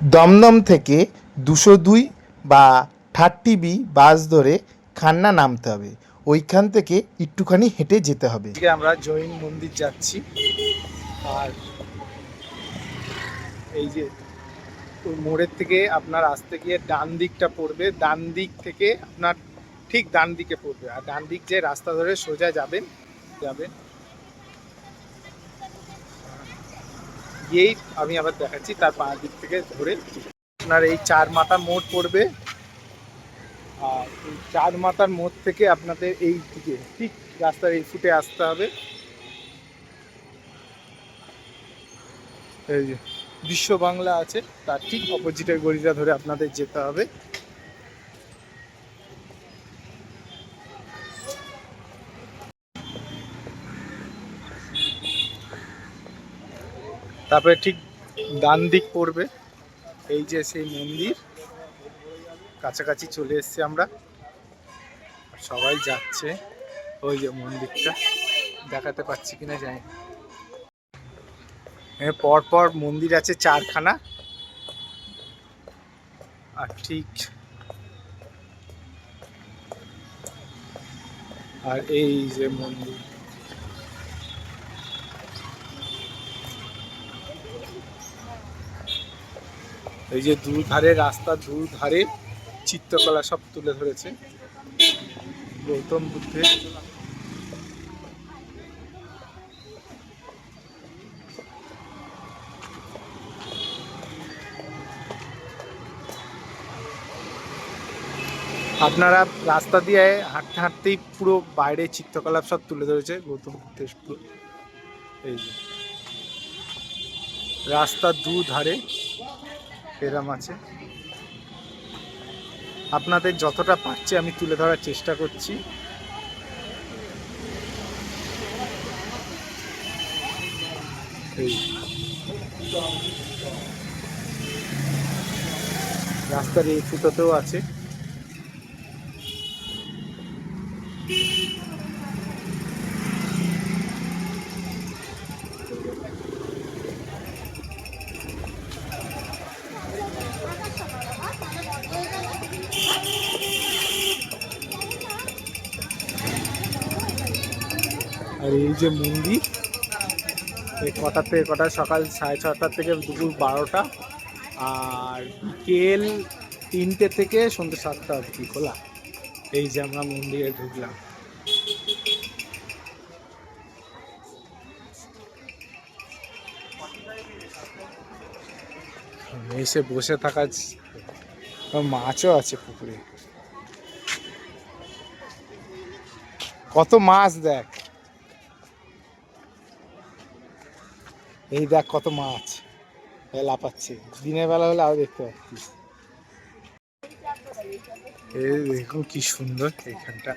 দমদম থেকে দুশো দুই বা থার্টি বি বাস ধরে খান্না নামতে হবে। ওইখান থেকে একটুখানি হেঁটে যেতে হবে। আমরা জৈন মন্দির যাচ্ছি। আর এই যে মোড়ের থেকে আপনার আসতে গিয়ে ডান দিকটা পড়বে। ডান দিক থেকে আপনার ঠিক ডান দিকে পড়বে। আর ডান দিক যে রাস্তা ধরে সোজা যাবেন যাবেন। গিয়েই আমি আবার দেখাচ্ছি, তার পা দিক থেকে ধরে। আপনার এই চার মাথা মোড় পড়বে। আর এই চার মাথার মোড় থেকে আপনাদের এই দিকে, ঠিক রাস্তার এই ফুটে আসতে হবে। এই যে বিশ্ব বাংলা আছে, তার ঠিক অপোজিটের গড়িটা ধরে আপনাদের যেতে হবে। তারপরে ঠিক ডান দিক পড়বে। এই যে সেই মন্দির, কাছাকাছি চলে এসেছি আমরা। সবাই যাচ্ছে ওই যে মন্দিরটা। দেখাতে পাচ্ছি কিনা জানি না। এর পর পর মন্দির আছে চারখানা। আর ঠিক আর এই যে মন্দির। এই যে দু ধারে রাস্তা দু ধারে চিত্রকলা সব তুলে ধরেছে। গৌতম বুদ্ধের। আপনারা রাস্তা দিয়ে হাঁটতে হাঁটতেই পুরো বাইরে চিত্রকলা সব তুলে ধরেছে গৌতম বুদ্ধের পুরো। এই যে। রাস্তার দু ধারে এরম আছে। আপনাদের যতটা পারছি আমি তুলে ধরার চেষ্টা করছি। রাস্তার এই ফুটোতেও আছে। যে মন্দির এই কটা থেকে কটা, সকাল সাড়ে ছটার থেকে দুপুর বারোটা। আর বিকেল তিনটে থেকে সন্ধ্যে সাতটা অবধি খোলা। এই যে আমরা মন্দিরে ঢুকলাম। এসে বসে থাকা মাছও আছে পুকুরে। কত মাছ দেখ। এই দেখ কত মাছ। এই লাফাচ্ছে। দিনের বেলা হলে আরও দেখতে পাচ্ছি এই দেখুন কি সুন্দর এখানটা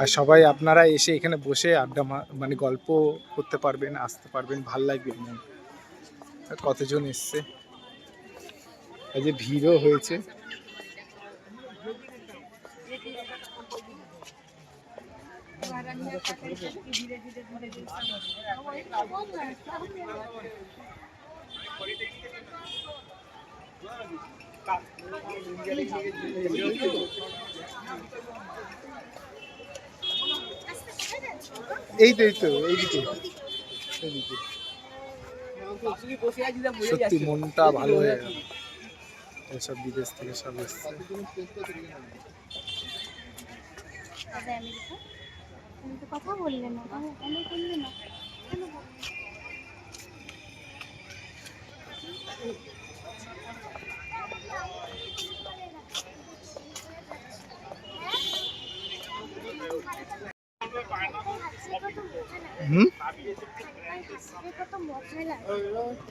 আর সবাই আপনারা এসে এখানে বসে আড্ডা মানে গল্প করতে পারবেন, আসতে পারবেন, ভালো লাগবে মন কতজন এসছে। এই যে ভিড়ও হয়েছে। এই তো এই তো এইদিকে। এইদিকে সত্যি মনটা ভালো হয়ে গেল। এসব বিদেশ থেকে সব এসছে। কথা বললে না না?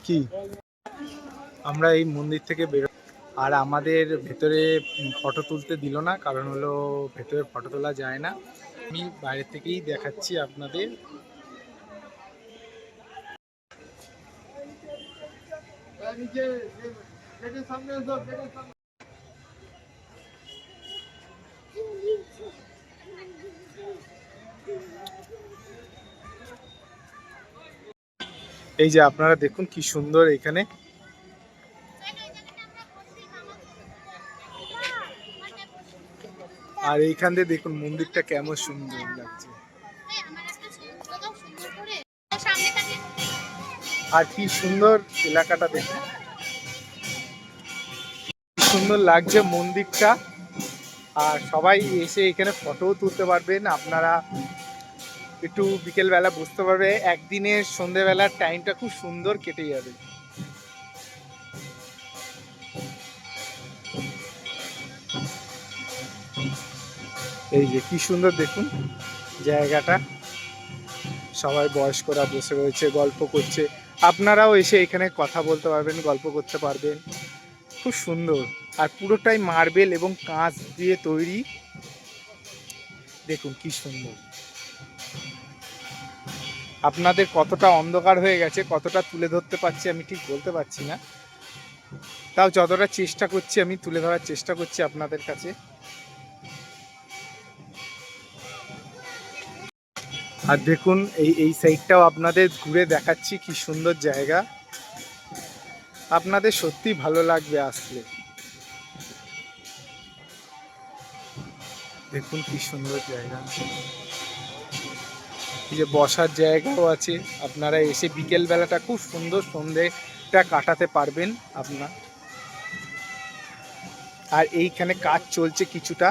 কি? আমরা এই মন্দির থেকে বেরো আর আমাদের ভেতরে ফটো তুলতে দিল না, কারণ হলো ভেতরে ফটো তোলা যায় না। আমি বাইরে থেকেই দেখাচ্ছি আপনাদের। এই যে আপনারা দেখুন কি সুন্দর এখানে। আর এইখান দিয়ে দেখুন মন্দিরটা কেমন সুন্দর লাগছে। আর কি সুন্দর এলাকাটা দেখুন। সুন্দর লাগছে মন্দিরটা। আর সবাই এসে এখানে ফটোও তুলতে পারবেন। আপনারা একটু বিকেলবেলা বুঝতে পারবে, একদিনের সন্ধেবেলার টাইমটা খুব সুন্দর কেটে যাবে। এই যে কি সুন্দর দেখুন জায়গাটা। সবাই বয়স্করা বসে রয়েছে, গল্প করছে। আপনারাও এসে এখানে কথা বলতে পারবেন, গল্প করতে পারবেন। খুব সুন্দর। আর পুরোটাই মার্বেল এবং কাঁচ দিয়ে তৈরি। দেখুন কি সুন্দর। আপনাদের কতটা অন্ধকার হয়ে গেছে, কতটা তুলে ধরতে পারছি আমি ঠিক বলতে পারছি না। তাও যতটা চেষ্টা করছি আমি তুলে ধরার চেষ্টা করছি আপনাদের কাছে। আর দেখুন, এই এই সাইডটাও আপনাদের ঘুরে দেখাচ্ছি, কি সুন্দর জায়গা। আপনাদের সত্যি ভালো লাগবে আসলে। দেখুন, কি সুন্দর জায়গা। এই যে বসার জায়গাও আছে, আপনারা এসে বিকেল বেলাটা খুব সুন্দর সন্ধেটা কাটাতে পারবেন আপনার। আর এইখানে কাজ চলছে কিছুটা,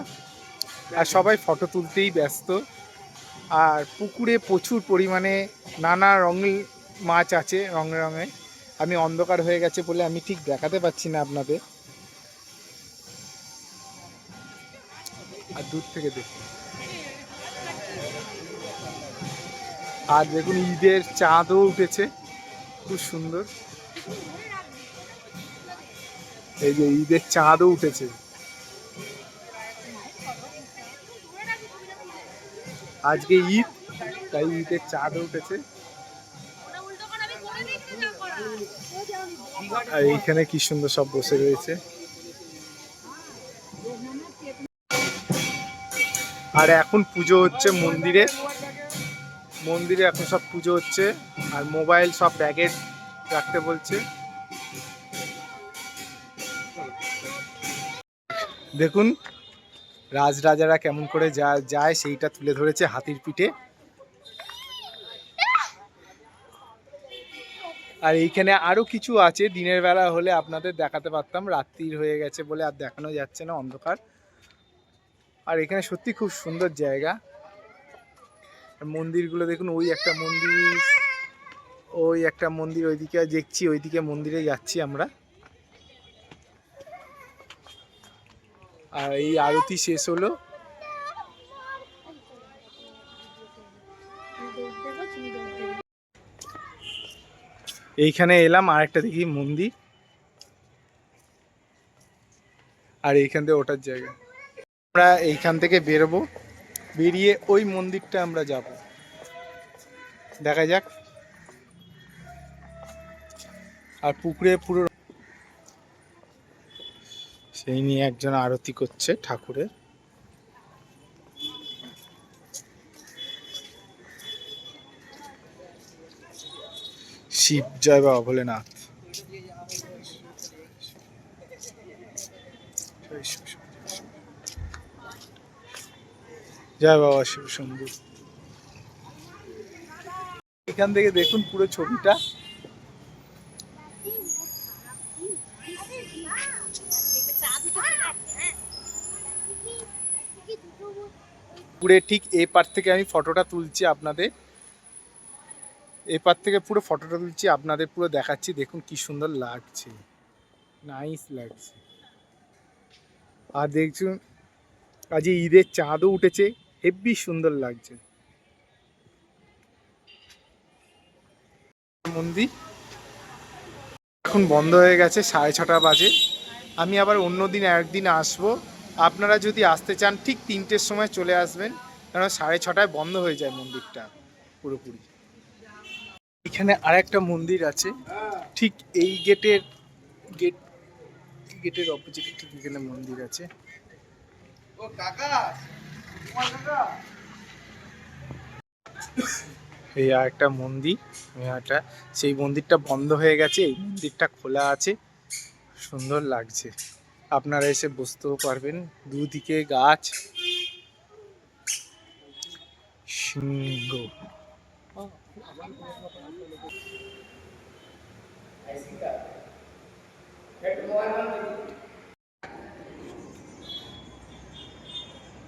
আর সবাই ফটো তুলতেই ব্যস্ত। আর পুকুরে প্রচুর পরিমাণে নানা রঙের মাছ আছে, রঙে রঙে। আমি অন্ধকার হয়ে গেছে বলে আমি ঠিক দেখাতে পাচ্ছি না আপনাদের। আর দূর থেকে দেখুন। আর দেখুন ঈদের চাঁদও উঠেছে। খুব সুন্দর। এই যে ঈদের চাঁদও উঠেছে। আজকে ঈদ, তাই ঈদের চাঁদও উঠেছে। আর এইখানে কি সুন্দর সব বসে রয়েছে। আর এখন পুজো হচ্ছে মন্দিরে। মন্দিরে এখন সব পুজো হচ্ছে আর মোবাইল, সব ব্যাগে রাখতে বলছে। দেখুন, রাজরাজারা কেমন করে যা- যায়, সেইটা তুলে ধরেছে হাতির পিঠে। আর এইখানে আরও কিছু আছে, দিনের বেলা হলে আপনাদের দেখাতে পারতাম, রাত্রির হয়ে গেছে বলে আর দেখানো যাচ্ছে না, অন্ধকার। আর এখানে সত্যি খুব সুন্দর জায়গা। মন্দিরগুলো দেখুন, ওই একটা মন্দির, ওই একটা মন্দির ওইদিকে দেখছি, ওইদিকে মন্দিরে যাচ্ছি আমরা। আর এই আরতি শেষ হলো। এইখানে এলাম আর একটা দেখি মন্দির। আর এইখান থেকে ওঠার জায়গা। আমরা এইখান থেকে বেরোবো। বেরিয়ে ওই মন্দিরটা আমরা যাব। দেখা যাক। আর পুকুরে পুরো সেই নিয়ে একজন আরতি করছে ঠাকুরের। শিব জয় বাবা ভোলেনাথ জয় বাবা শিব শম্ভু। এখান থেকে দেখুন পুরো ছবিটা। পুরে ঠিক এ পার থেকে আমি ফটোটা তুলছি আপনাদের। এপার থেকে পুরো ফটোটা তুলছি আপনাদের, পুরো দেখাচ্ছি। দেখুন কি সুন্দর লাগছে। নাইস লাগছে। আর দেখছুন আজ ঈদের চাঁদও উঠেছে। হেব্বি সুন্দর লাগছে। মন্দির এখন বন্ধ হয়ে গেছে, সাড়ে ছটা বাজে। আমি আবার অন্য দিন একদিন আসব। আপনারা যদি আসতে চান, ঠিক তিনটের সময় চলে আসবেন। কারণ সাড়ে ছটায় বন্ধ হয়ে যায় মন্দিরটা পুরোপুরি। এখানে আরেকটা মন্দির আছে। ঠিক এই গেটের গেট, গেটের অপোজিটে ঠিক এখানে মন্দির আছে। এই একটা মন্দির একটা, সেই মন্দিরটা বন্ধ হয়ে গেছে, এই মন্দিরটা খোলা আছে, সুন্দর লাগছে। আপনারা এসে বসতেও পারবেন, দুদিকে গাছ। সিংহ।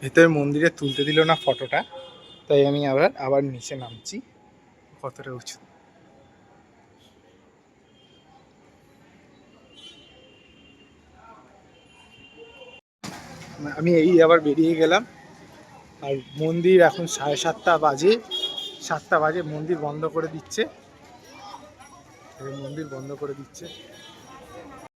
ভেতরে মন্দিরে তুলতে দিল না ফটোটা, তাই আমি আবার আবার নিচে নামছি কতটা উঁচু। আমি এই আবার বেরিয়ে গেলাম, আর মন্দির এখন সাড়ে সাতটা বাজে সাতটা বাজে, মন্দির বন্ধ করে দিচ্ছে। মন্দির বন্ধ করে দিচ্ছে।